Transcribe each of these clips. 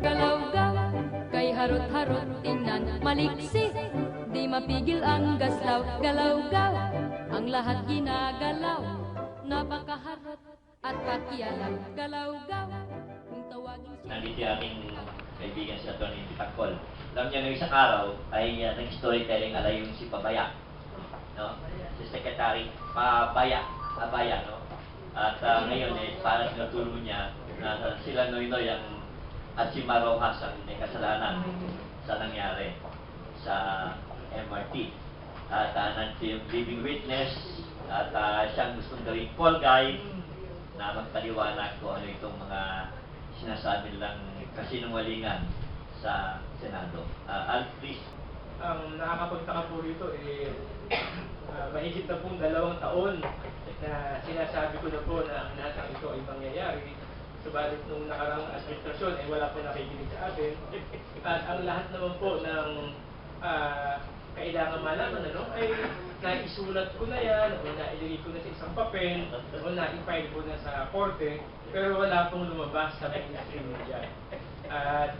Galaw-gaw, kay harot-harot tingnan Maliksi, di mapigil ang gaslaw Galaw-gaw, ang lahat ginagalaw Napakaharot at pakialam Galaw-gaw, kung tawagin siya yung aking kaibigan si Atty. Pitangkol. Alam niya, nung isang araw ay uh, nag-storytelling ala yung si Pabaya. No? Si Secretary Pabaya. Pabaya, no? At uh, ngayon, eh, parang tinuturo niya na uh, sila Noynoy ang at si Marojas ang may kasalanan sa nangyari sa MRT. At uh, nandiyo yung living witness at uh, siyang gustong gawing call guy na magpaliwanag kung ano itong mga sinasabi nilang kasinungalingan sa Senado. Uh, Al, please. Ang nakakapagtaka po rito eh uh, mahigit na pong dalawang taon na sinasabi ko na po na ang ng ito ay mangyayari. Subalit nung nakarang administrasyon ay wala po nakikinig sa atin. At ang lahat naman po ng ah, kailangan malaman ano, ay naisulat ko na yan, o nailagay ko na sa isang papel, o na-file ko na sa korte, pero wala pong lumabas sa mainstream media. At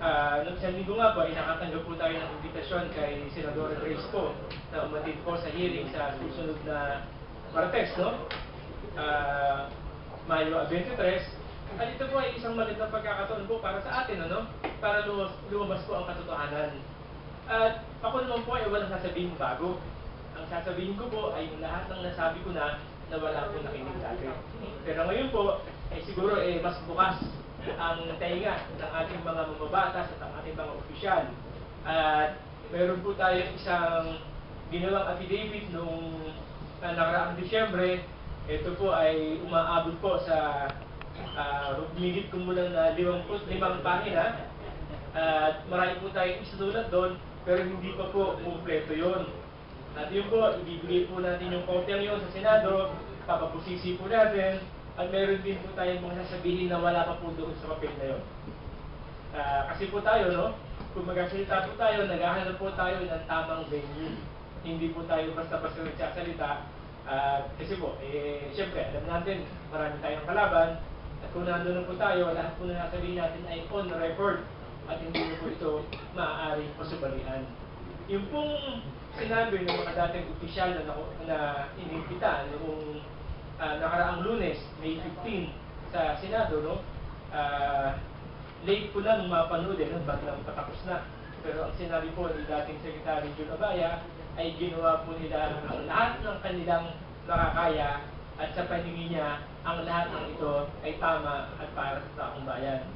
Ah, nung isang linggo nga po, ay nakatanggap po tayo ng imbitasyon kay Senador Grace po na umatid po sa hearing sa susunod na Martes, no? Ah, Mayo 23. At ito po ay isang magandang pagkakataon po para sa atin, ano? Para lumabas, lumabas po ang katotohanan. At ako naman po ay walang sasabihin bago. Ang sasabihin ko po ay lahat ng nasabi ko na na wala po nakinig dati. Pero ngayon po, ay siguro eh, mas bukas ang tainga ng ating mga mamabatas at ang ating mga opisyal. At meron po tayo isang ginawang affidavit nung uh, nakaraang Disyembre. Ito po ay umaabot po sa uh, humigit kumulang na 55 pahina. At marami po tayong isusulat doon, pero hindi pa po kumpleto yon. At yun po, ibibigay po natin yung kopya yun sa Senado, papapusisi po natin, at meron din po tayong mga sasabihin na wala pa po doon sa papel na yun. Ah, kasi po tayo, no? Kung magsasalita po tayo, naghahanap po tayo ng tamang venue. Hindi po tayo basta-basta nagsasalita. Ah, kasi po, eh, siyempre, alam natin, marami tayong kalaban. At kung nandun na po tayo, lahat po na nasabihin natin ay on record. At hindi po ito maaaring pasubalian. Yung pong sinabi ng mga dating opisyal na, na inimbita noong ah, nakaraang lunes, May 15, sa Senado, no? Ah, late ko lang mapanood eh, no? baglang patapos na. Pero ang sinabi po ni dating Secretary Jun Abaya ay ginawa po nila ang lahat ng kanilang makakaya at sa paningin niya, ang lahat ng ito ay tama at para sa taong bayan.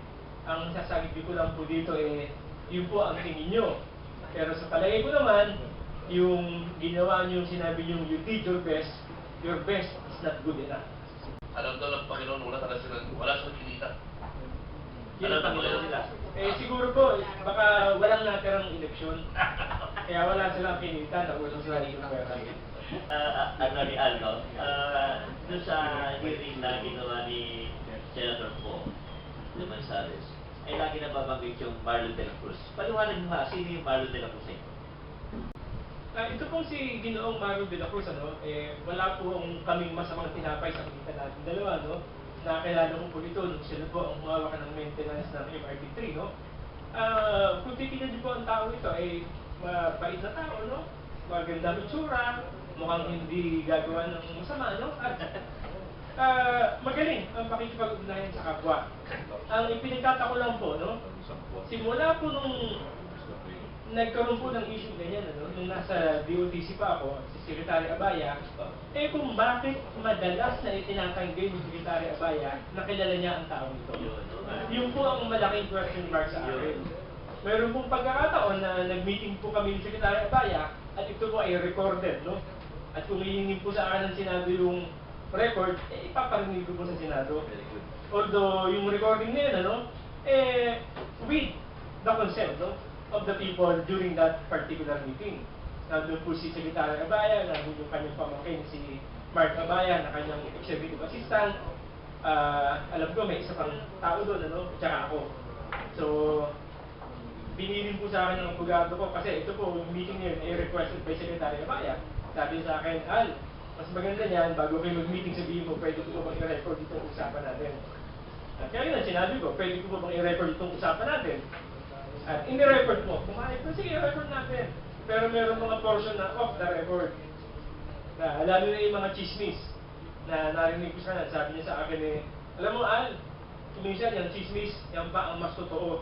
Ang sasabi ko lang po dito eh, yun po ang tingin nyo. Pero sa palagay ko naman, yung ginawa nyo, sinabi nyo, you did your best, your best is not good enough. Alam daw ng Panginoon, wala talaga sila, wala silang kinita. Yun ang Panginoon nila. Eh siguro po, baka walang natirang eleksyon. Kaya wala silang kinita, nausap sila dito ng pera. Uh, ano ni Alno, uh, doon sa hearing na ginawa ni Senator Po de Manzales, ay lagi na babanggit yung Marlon de la Cruz. Paliwanag mo nga, sino yung Marlon de la Cruz eh? Ah, ito pong si Ginoong Mario de la Cruz, ano, eh, wala po ang kaming masamang tinapay sa pagitan natin dalawa, no? Nakakilala ko po ito nung sila po ang humawak ng maintenance ng MRT3, no? Ah, kung titignan niyo po ang tao ito, ay mabait na tao, no? Maganda itsura, mukhang hindi gagawa ng masama, no? At ah, magaling ang pakikipag-ugnayan sa kapwa. Ang ipinagtatako lang po, no? Simula po nung nagkaroon po ng issue ganyan, ano, nung nasa DOTC pa ako, si Secretary Abaya, eh kung bakit madalas na itinatanggi ni Secretary Abaya na kilala niya ang taong ito. Yun, po ang malaking question mark sa akin. Meron pong pagkakataon na nag-meeting po kami ni Secretary Abaya at ito po ay recorded, no? At kung hihingin po sa akin ng Senado yung record, eh, ipaparinig ko po sa Senado. Although yung recording na yun, ano, eh, with the consent no, of the people during that particular meeting. Nandun po si Secretary Abaya, nandun yung kanyang pamangkin si Mark Abaya na kanyang executive assistant. Ah, alam ko may isa pang tao doon, ano, at saka ako. So, binilin po sa akin ng abogado ko kasi ito po, yung meeting na yun ay requested by Secretary Abaya. Sabi sa akin, Al, mas maganda niyan, bago kayo mag-meeting, sabihin mo, pwede ko ba bang i-record itong usapan natin? At kaya yun sinabi ko, pwede ko ba bang i-record itong usapan natin? At in-record mo, kumain ko, sige, i-record natin. Pero meron mga portion na off the record. Na, lalo na yung mga chismis na narinig ko siya, sabi niya sa akin eh, alam mo Al, minsan yung chismis, yan pa ang mas totoo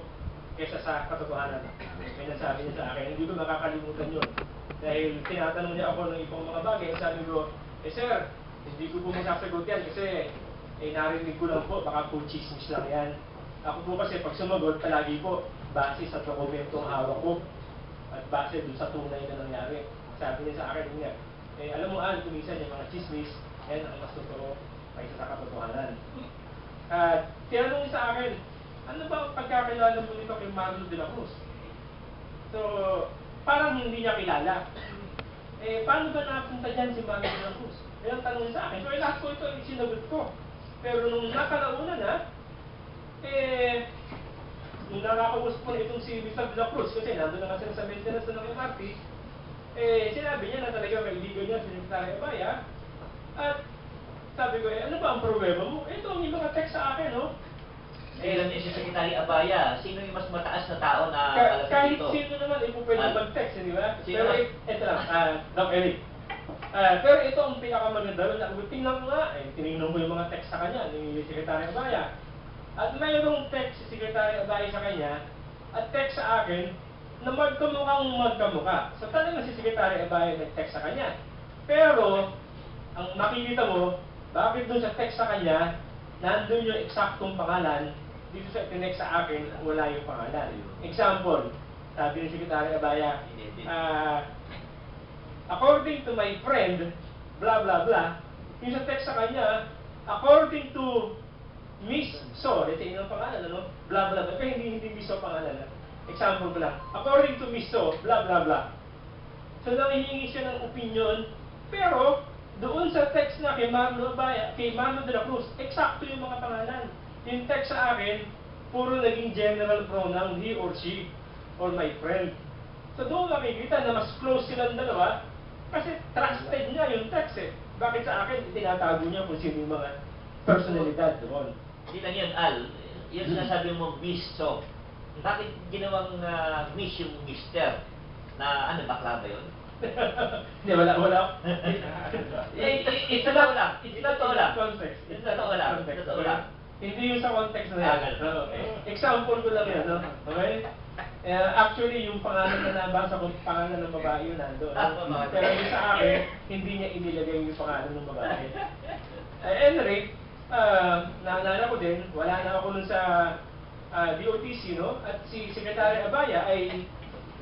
kesa sa katotohanan. May nasabi niya sa akin, hindi ko makakalimutan yun. Dahil tinatanong niya ako ng ibang mga bagay, sabi ko, eh sir, hindi ko po masasagot yan kasi eh narinig ko lang po, baka po chismis lang yan. Ako po kasi pag sumagot, palagi po, base sa dokumentong hawak ko at base dun sa tunay na nangyari. Sabi niya sa akin, nga, eh, alam mo, Al, kumisan yung mga chismis, yan ang mas totoo kaysa sa katotohanan. At tinanong niya sa akin, ano ba ang pagkakilala mo nito kay Marlo de la Cruz? So, parang hindi niya kilala. Eh, paano ba napunta dyan si Marlo de la Cruz? Yan ang tanong niya sa akin. So, eh, lahat ko ito sinagot ko. Pero nung nakalauna na, eh, nung nakakausap ko na itong si Mr. De La Cruz, kasi nandun na kasi sa maintenance na ng MRT, eh, sinabi niya na talaga kaibigan niya si Secretary Abaya, at sabi ko, eh, ano ba ang problema mo? Ito, yung mga text sa akin, no? Eh, alam niyo si Secretary Abaya, sino yung mas mataas na tao na Ka- malapit kahit dito? sino naman, eh, pwede Ah. mag-text, di ba? Sino Pero ba? eh, ito lang, ah, Doc Eric. Ah, pero ito ang pinakamaganda na- Tingnan ko nga, eh, tinignan ko yung mga text sa kanya ni Secretary Abaya. At mayroong text si Secretary Abaya sa kanya, at text sa akin, na magkamukhang magkamukha. So talaga si Secretary Abaya nag-text sa kanya. Pero, ang makikita mo, bakit doon sa text sa kanya, nandun yung eksaktong pangalan, dito sa tinext sa akin, wala yung pangalan. Example, sabi ni Secretary Abaya, hindi. ah, according to my friend, blah blah blah, yung sa text sa kanya, according to Miss So, let's say yun ang pangalan, ano? Blah blah blah. Pero hindi, hindi Miss So pangalan. ah. Example ko lang. According to Miss So, blah blah blah. So, nangihingi siya ng opinion, pero doon sa text na kay Marlo Abaya, kay Marlo de la Cruz, eksakto yung mga pangalan. Yung text sa akin, puro naging general pronoun, he or she, or my friend. So doon makikita na mas close silang dalawa, kasi trusted niya yung text eh. Bakit sa akin, tinatago niya kung sino yung mga personalidad doon. Hindi lang yan, Al. Yung sinasabi mo, Miss So. Bakit ginawang ah, Miss yung Mister? Na ano, bakla ba yun? Hindi, wala, wala. Eh, ito- ito totoo lang. It's Ito totoo in lang. context. Ito totoo lang. Context. Totoo lang. Hindi yung sa context na Ah, yan. ganun. Oo. Example ko lang yan, no? Okay? Eh, actually, yung pangalan na nabasa ko, pangalan ng babae yun nandun. Ah. Pero yung sa akin, hindi niya inilagay yung pangalan ng babae. Eh, anyway, uh, naalala ko din, wala na ako nun sa ah, DOTC, no? At si Secretary Abaya ay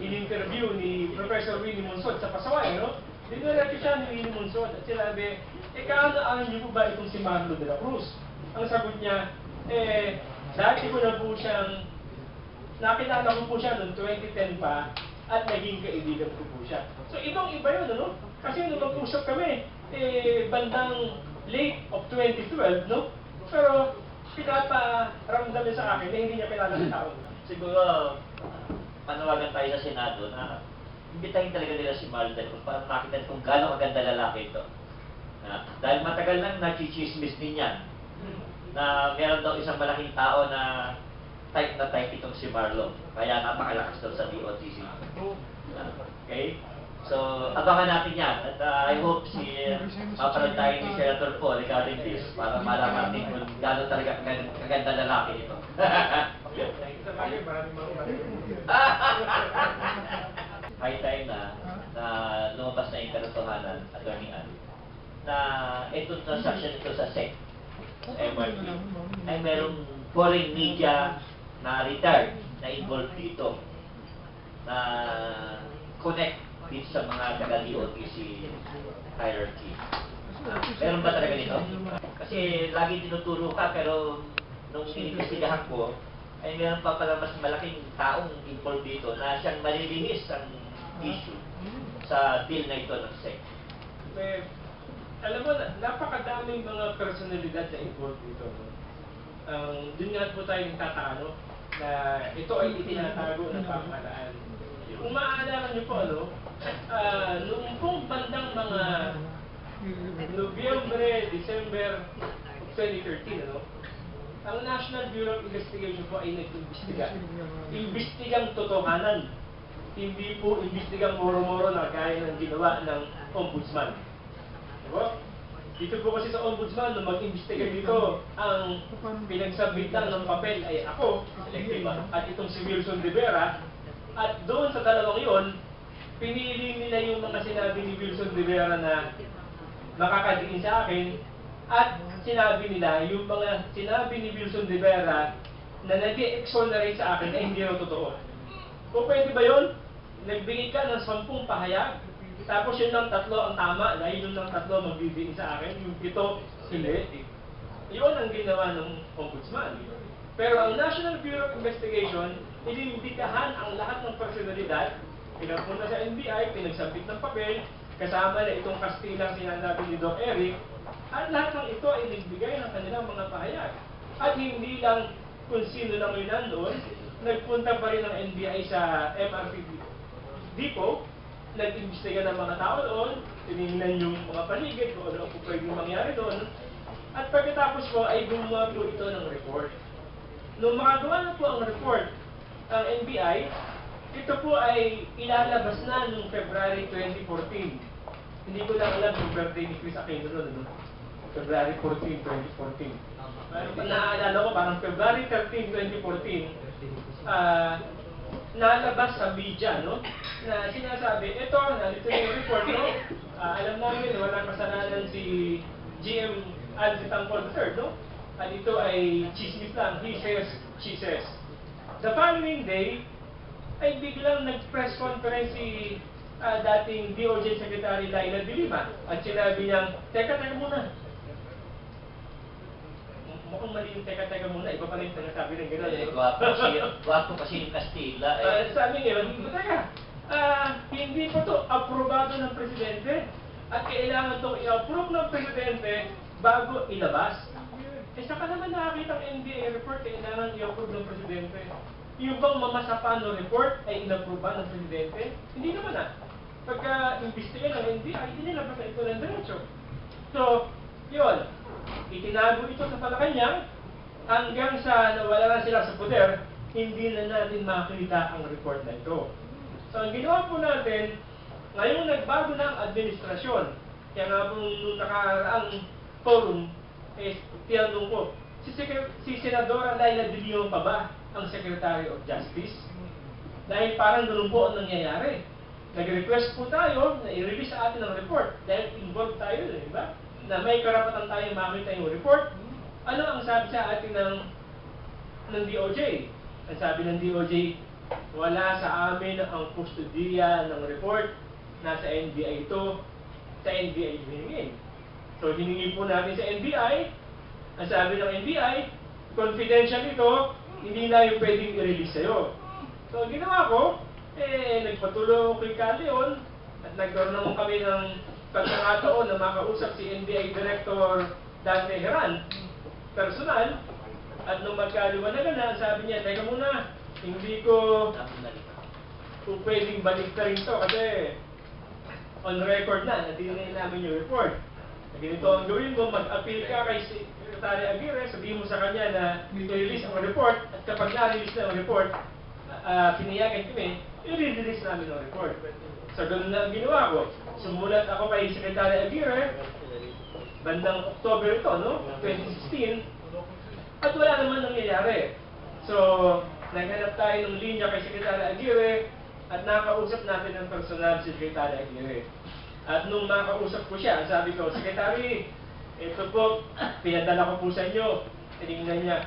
in-interview ni Professor Willie Monsod sa Pasaway, no? Diniretso siya ni Willie Monsod at sinabi, eh, kaano niyo po ba itong si Marlo de la Cruz? Ang sagot niya, eh, dati ko na po siyang, nakilala ko po siya noong 2010 pa, at naging kaibigan ko po siya. So, ibang iba yun, ano? Kasi nung mag-usap kami, eh, bandang late of 2012, no? Pero, pinaparamdam niya sa akin na hindi niya tao. Siguro, panawagan tayo sa Senado na imbitahin talaga nila si Marl de la Cruz para makita kung gaano kaganda lalaki ito. Na, dahil matagal nang nachichismis din yan na meron daw isang malaking tao na type na type itong si Marlo. Kaya napakalakas daw sa DOTC. Okay? So, abangan natin yan. At uh, I hope si uh, maparoon tayo ni Senator po regarding this para malaman natin kung gaano talaga kaganda, lalaki ito. High time na na lumabas na yung katotohanan, Attorney Ann, na itong transaction ito sa SEC, MRT, ay merong foreign media na retired na involved dito na connect dito sa mga taga-DOTC hierarchy. Ah, meron ba talaga nito? Kasi lagi tinuturo ka pero nung inimbestigahan ko, ay meron pa pala mas malaking taong involved dito na siyang malilihis ang issue sa deal na ito ng SEC. Eh, alam mo, na- napakadaming mga personalidad na involved dito. No? Ang dun nga po tayo nagtataka, no? na ito ay itinatago ng pamahalaan. Kung maaalala niyo po, ano, ah, noong pong bandang mga Nobyembre, December 2013, ano? Ang National Bureau of Investigation po ay nag-imbestiga. Imbestigang totohanan. Hindi po imbestigang moro-moro na gaya ng ginawa ng ombudsman. Diba? Dito po kasi sa ombudsman, nung mag-imbestiga dito, ang pinagsubmit lang ng papel ay ako, elective, at itong si Wilson de Vera. At doon sa dalawang yon, pinili nila yung mga sinabi ni Wilson de Vera na makakadiin sa akin at sinabi nila yung mga sinabi ni Wilson de Vera na nag exonerate sa akin ay hindi raw totoo. Kung pwede ba yun? Nagbigay ka ng sampung pahayag, tapos yun ng tatlo ang tama, dahil yun ng tatlo magbibigay sa akin, yung pito, hindi. Yun ang ginawa ng ombudsman. Pero ang National Bureau of Investigation, inimbitahan ang lahat ng personalidad, pinapunta sa NBI, pinagsabit ng papel, kasama na itong Kastilang sinasabi ni Doc Eric, at lahat ng ito ay nagbigay ng kanilang mga pahayag. At hindi lang kung sino lang yun nandun, nagpunta pa rin ng NBI sa MRT depot, nag-imbestiga ng mga tao doon, tinignan yung mga paligid, kung ano ang pwedeng mangyari doon, at pagkatapos po ay gumawa po ito ng report. Nung makagawa na po ang report ang NBI, ito po ay ilalabas na noong February 2014. Hindi ko lang alam kung birthday ni Chris Aquino noon, ano? February 14, 2014. Parang naaalala ko, parang February 13, 2014, ah, nalabas sa media, no? Na sinasabi, ito, nalito na yung report, no? Ah, alam namin, walang kasalanan si GM Alzi Tangkol III, no? At ito ay chismis lang. He says, she says. The following day, ay biglang nag-press conference si ah, dating DOJ Secretary Laila de Lima. At sinabi niyang, teka, teka muna. Mukhang mali yung teka, teka muna. Iba pala yung sinasabi ng gano'n. Eh, Gwapo kasi, gwapo kasi yung Kastila. Eh. sabi ngayon, teka, ah, hindi po to aprobado ng presidente at kailangan itong i-approve ng presidente bago ilabas. Eh saka naman nakakita ang NBA report, kailangan i-approve ng presidente. Yung bang mamasapa ng report ay inapprove ng presidente? Hindi naman ah. Pagka imbestiga ng NBI, inilabas na ito ng diretso. So, yun. Itinago ito sa Malacanang hanggang sa nawala na sila sa poder, hindi na natin makita ang report na ito. So, ang ginawa po natin, ngayong nagbago na ang administrasyon, kaya nga po nung nakaraang forum, eh, tinanong ko, si, si Senadora Laila de Leon pa ba ang Secretary of Justice? Dahil parang ganun po ang nangyayari. Nag-request po tayo na i-release sa atin ang report dahil involved tayo, di ba? Na may karapatan tayo makita yung report. Ano ang sabi sa atin ng ng DOJ? Ang sabi ng DOJ, wala sa amin ang kustodiya ng report. Nasa NBI ito. Sa NBI hiningin. So, hiningi po natin sa NBI. Ang sabi ng NBI, confidential ito, hindi na yung pwedeng i-release sa'yo. So, ginawa ko, eh, nagpatuloy ako kay Caleon at nagkaroon naman kami ng pagkakataon na makausap si NBI Director Dante Heran, personal, at nung magkaliwanagan na, sabi niya, teka muna, hindi ko kung pwedeng balik na rin to kasi on record na, natinignan namin yung report. Ganito ang gawin mo, mag-appeal ka kay Secretary Aguirre, sabihin mo sa kanya na i-release ang report at kapag na-release na ang report, uh, pinayagan kami, i-release namin ang report. So, ganun na ang ginawa ko. Sumulat ako kay Secretary Aguirre, bandang October ito, no? 2016, at wala naman nangyayari. So, naghanap tayo ng linya kay Secretary Aguirre at nakausap natin ang personal si Secretary Aguirre. At nung nakausap ko siya, sabi ko, Secretary, ito po, pinadala ko po sa inyo. Tinignan niya.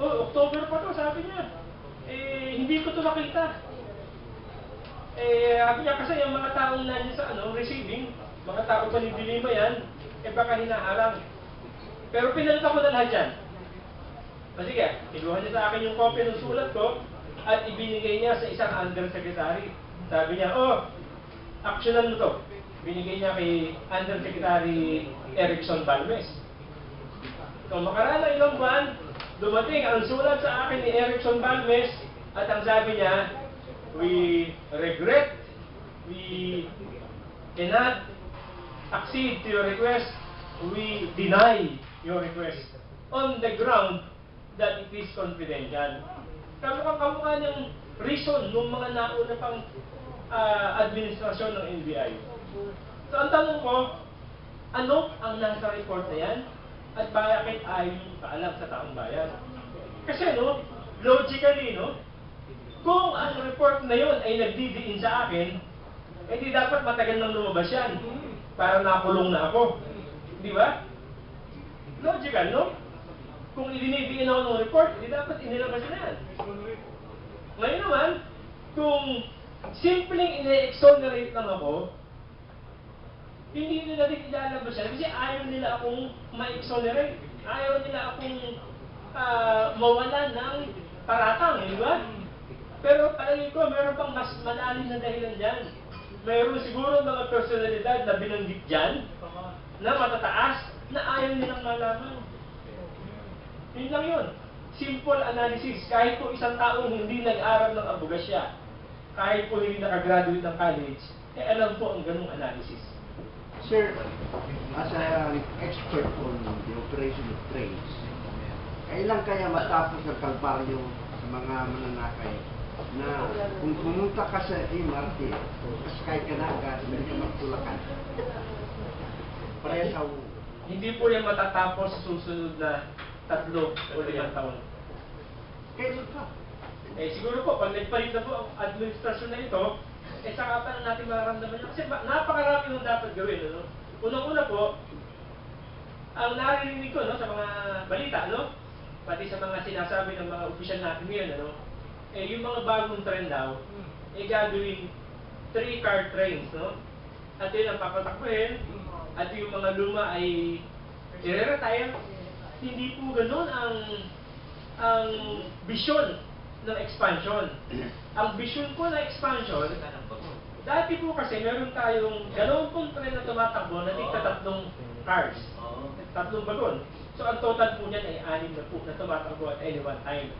Oh, October pa to, sabi niya. Eh, hindi ko to makita. Eh, sabi niya kasi yung mga taong nandiyan sa ano, receiving, mga tao pa ni Dilima yan, eh baka hinaharang. Pero pinalita ko na lahat yan. O sige, kinuha niya sa akin yung copy ng sulat ko at ibinigay niya sa isang undersecretary. Sabi niya, oh, actionan mo to. Binigay niya kay Undersecretary Erickson Balmes. So makaraan ng ilang buwan, dumating ang sulat sa akin ni Erickson Balmes at ang sabi niya, we regret, we cannot accede to your request, we deny your request on the ground that it is confidential. Kamukha-kamukha ng reason ng mga nauna pang ah, administrasyon ng NBI. So ang tanong ko, ano ang nasa report na yan? At bakit yung paalam sa taong bayan? Kasi no, logically no, kung ang report na yon ay nagdidiin sa akin, eh di dapat matagal nang lumabas yan. Para nakulong na ako. Di ba? Logical, no? Kung idinidiin ako ng report, di dapat inilabas na yan. Ngayon naman, kung simpleng ine-exonerate lang ako, hindi nila din ilalabas yan kasi ayaw nila akong ma-exonerate. Ayaw nila akong ah, mawala ng paratang, di ba? Pero palagi ko, meron pang mas malalim na dahilan dyan. Meron siguro mga personalidad na binanggit dyan, na matataas, na ayaw nilang malaman. Yun lang yun. Simple analysis. Kahit po isang taong hindi nag-aral ng abogasya, kahit po hindi nakagraduate ng college, eh alam po ang ganung analysis. Sir, as an expert on the operation of trains, kailan kaya matapos ang kalbaryo sa mga mananakay na kung pumunta ka sa MRT, kaskay ka na agad, hindi ka magtulakan. Parehas sa Hindi po yan matatapos sa susunod na tatlo o limang taon. kailan pa? Eh siguro po, pag nagpalit na po ang administrasyon na ito, eh saka pa na natin mararamdaman yun. Kasi napakarami nung dapat gawin. Ano? Unang-una po, ang naririnig ko no, sa mga balita, no? pati sa mga sinasabi ng mga opisyal natin ngayon, ano? eh yung mga bagong trend daw, eh gagawin three-car trains. No? At yun ang papatakbuhin, at yung mga luma ay i-retire. Hindi po ganun ang ang bisyon ng expansion. Ang bisyon po ng expansion, dati po kasi meron tayong dalawampung tren na tumatakbo na tigta tatlong cars. Tatlong bagon. So ang total po niyan ay anim na po na tumatakbo at any one time.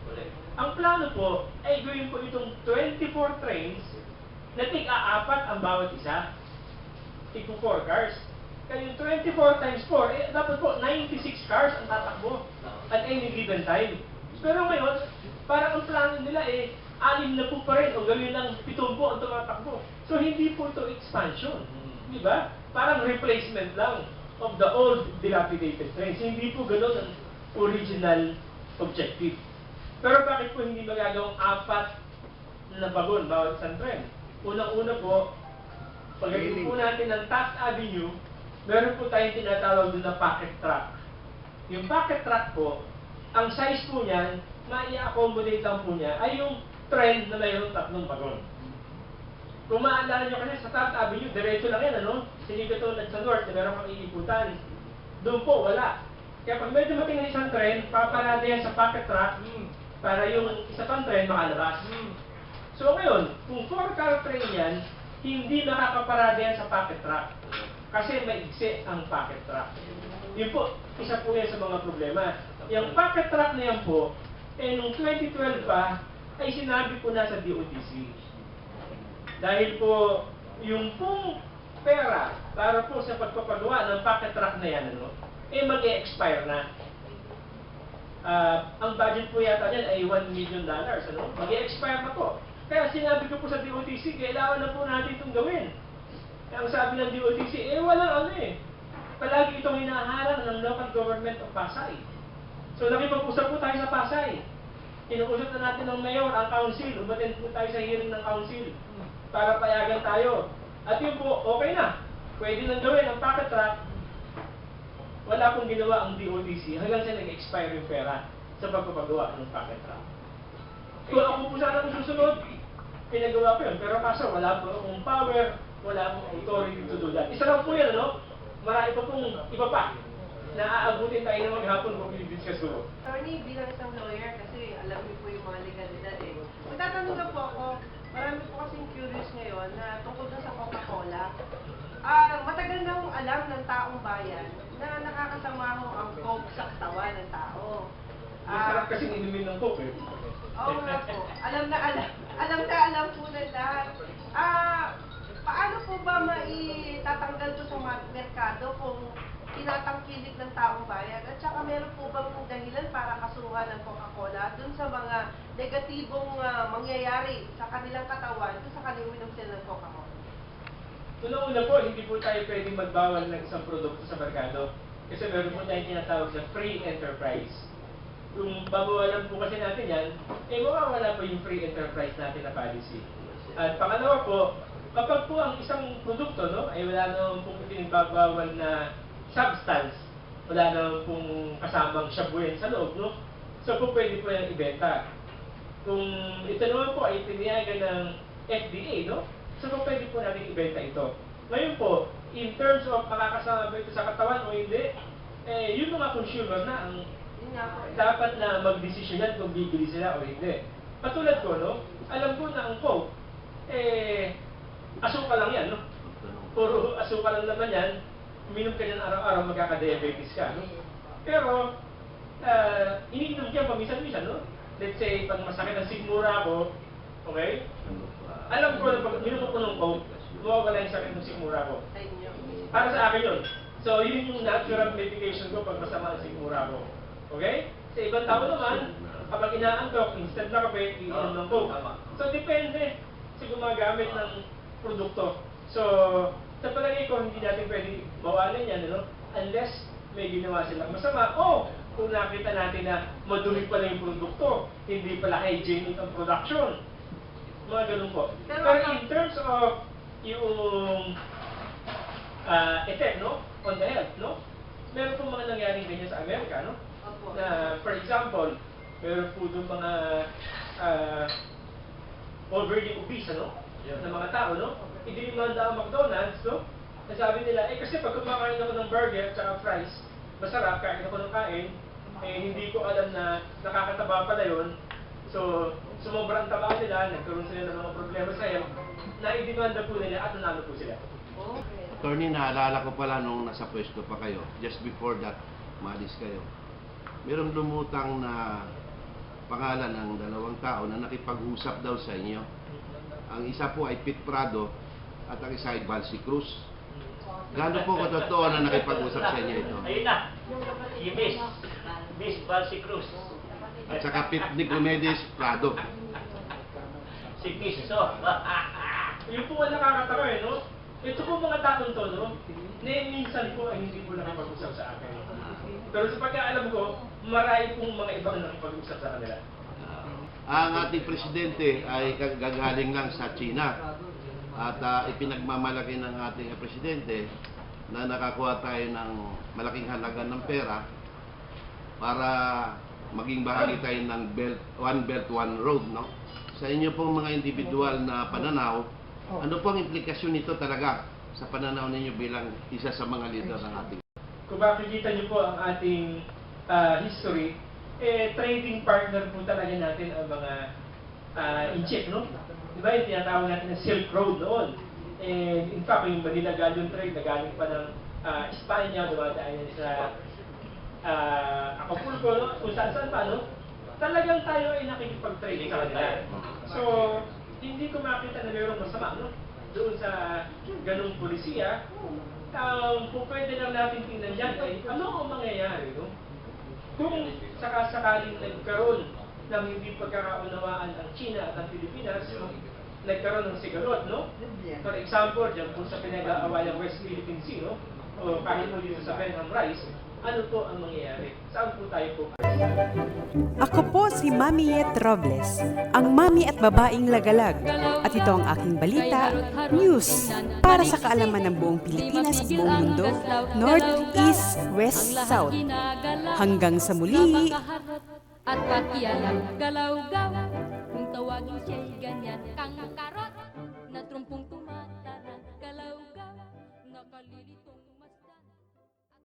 Ang plano po ay gawin po itong 24 trains na tig-aapat ang bawat isa. Tig 4 cars. Kaya yung 24 times 4, eh, dapat po 96 cars ang tatakbo at any given time. Pero ngayon, parang ang plano nila eh, anim na po pa rin o gawin ng pitumbo ang tumatakbo. So hindi po ito expansion. Di ba? Parang replacement lang of the old dilapidated trains. Hindi po ganun ang original objective. Pero bakit po hindi magagawang apat na bagon bawat isang tren? Unang-una po, pagdating po natin ng Taft Avenue, meron po tayong tinatawag doon na pocket track. Yung pocket track po, ang size po niyan, mai-accommodate lang po niya, ay yung tren na mayroong tatlong bagon. Kung maalala nyo kasi sa Taft Avenue, diretso lang yan, ano? Hindi ka tulad sa north, na meron kang iiputan. Doon po, wala. Kaya pag may dumating na isang tren, paparada yan sa pocket track para yung isa pang tren makalabas. So ngayon, kung 4-car train yan, hindi nakakaparada yan sa pocket track. Kasi maigsi ang pocket track. Yun po, isa po yan sa mga problema. Yung pocket track na yan po, eh nung 2012 pa, ay sinabi po na sa DOTC. Dahil po, yung pong pera para po sa pagpapagawa ng pocket track na yan, ano, eh mag-expire na. Ah, ang budget po yata niyan ay 1 million dollars, ano? Mag-expire na po. Kaya sinabi ko po sa DOTC, kailangan na po natin itong gawin. Kaya ang sabi ng DOTC, eh walang ano eh. Palagi itong hinaharang ng local government of Pasay. So nakipag-usap po tayo sa Pasay. Inuusap na natin ng mayor, ang council, umatin po tayo sa hearing ng council para payagan tayo. At yun po, okay na. Pwede nang gawin ang pocket track. Wala pong ginawa ang DOTC hanggang sa nag-expire yung pera sa pagpapagawa ng pocket track. Kung ako po sana kung susunod, pinagawa ko yun. Pero kaso wala po akong power, wala akong authority to do that. Isa lang po yan, ano? Marami pa pong iba pa na aabutin tayo ng maghapon kung i-discuss ko. Attorney, bilang isang lawyer, kasi alam niyo po yung mga legalidad eh. Magtatanong lang po ako, marami po kasing curious ngayon na tungkol dun sa Coca-Cola. Ah, matagal na hong alam ng taong bayan na nakakasama ho ang Coke sa katawan ng tao. Masarap kasi inumin ng coke eh. Oo nga po. Alam na alam. Alam na alam po ng lahat. Ah, paano po ba maitatanggal to sa merkado kung tinatangkilik ng taong bayan? At saka meron po bang dahilan para kasuhan ng Coca-Cola dun sa mga negatibong ah, mangyayari sa kanilang katawan dun sa kanilang sila ng Coca-Cola? Unang-una po, hindi po tayo pwedeng magbawal ng isang produkto sa merkado. Kasi meron po tayong tinatawag na free enterprise. Kung babawalan po kasi natin yan, eh mawawala po yung free enterprise natin na policy. At pangalawa po, kapag po ang isang produkto, no, ay wala naman pong pinagbabawal na substance, wala naman pong kasamang shabuyan sa loob, no? So po pwede po yung ibenta. Kung ito naman po ay pinayagan ng FDA, no? So po pwede po natin ibenta ito. Ngayon po, in terms of makakasama ba ito sa katawan o hindi, eh, yung mga consumer na ang Yun nga po. dapat na magdesisyonan kung bibili sila o hindi. Patulad ko, no? Alam ko na ang Coke, eh, asukal lang yan, no? Puro asukal lang naman yan. Uminom ka yan araw-araw, magkaka-diabetes ka, no? Pero, uh, iniinom ka paminsan-minsan, no? Let's say, pag masakit ang sigmura ko, okay? Alam ko na pag minuto ko ng Coke, mawawala yung sakit ng sigmura ko. Para sa akin yun. So, yun yung natural medication ko pag masama ang sigmura ko. Okay? Sa ibang tao naman, kapag inaantok, instant na kape, iinom ng Coke. So, depende sa gumagamit ng produkto. So, ko, hindi natin pwedeng bawalan yan, ano? Unless may ginawa silang masama. O, kung nakita natin na madumi pala yung produkto, hindi pala hygienic ang production. Mga ganun po. Pero Pero ang- in terms of yung uh, effect, no? On the health, no? Meron po mga nangyaring ganyan sa Amerika, no? Opo. Na, for example, meron po doon mga uh, overly obese, ano? Na mga tao, no? Idinimanda ang McDonald's, no? Nasabi nila, eh kasi pag kumakain ako ng burger at fries, masarap, kain ako ng kain, eh hindi ko alam na nakakataba pala yun. So, sumobra ang taba nila, nagkaroon sila ng mga problema sa health, na idemanda po nila at nanalo po sila. Okay. Attorney, naalala ko pala nung nasa pwesto pa kayo, just before that, maalis kayo. Merong lumutang na pangalan ng dalawang tao na nakipag-usap daw sa inyo. Ang isa po ay Pete Prado at ang isa ay Balsi Cruz. Gaano po katotoo na nakipag-usap sa inyo ito? Ayun na. Si Miss. Miss Balsi Cruz. At saka Pete Nicomedes Prado. Si Miss, so. Yung po ang nakakatawa eh, no? Ito po mga taong to, no? Na minsan po ay hindi po nakipag-usap sa akin. Pero sa pagkaalam ko, marami pong mga ibang nakipag-usap sa kanila. Ang ating presidente ay gagaling lang sa China at ah, ipinagmamalaki ng ating presidente na nakakuha tayo ng malaking halaga ng pera para maging bahagi tayo ng belt, One Belt, One Road. No? Sa inyo pong mga individual na pananaw, ano po ang implikasyon nito talaga sa pananaw ninyo bilang isa sa mga leader ng ating Kung makikita niyo po ang ating ah, history, eh, trading partner po talaga natin ang mga uh, in-chip, no? Di ba yung tinatawag natin na Silk Road noon? And in fact, yung Manila Galleon Trade na galing pa ng ah, Espanya, dumadaan yan sa uh, Acapulco, no? kung saan saan pa, no? Talagang tayo ay nakikipag-trade sa kanila. So, hindi ko makita na mayroong masama, no? Doon sa ganung polisiya, um, kung pwede lang natin tingnan yan, ay ano ang mangyayari, no? Kung sakasakaling nagkaroon ng hindi pagkakaunawaan ang China at ang Pilipinas, no? nagkaroon ng sigalot, no? For example, dyan po sa pinag-aawayang West Philippine Sea, no? O kahit mo dito sa Benham Rice, ano po ang mangyayari? Saan po tayo po? Ako po si Mami Yet Robles, ang mami at babaeng lagalag. At ito ang aking balita, news, para sa kaalaman ng buong Pilipinas at buong mundo, North, East, West, South. Hanggang sa muli, At pakialam, galaw-gaw Kung tawagin siya'y ganyan Kang karot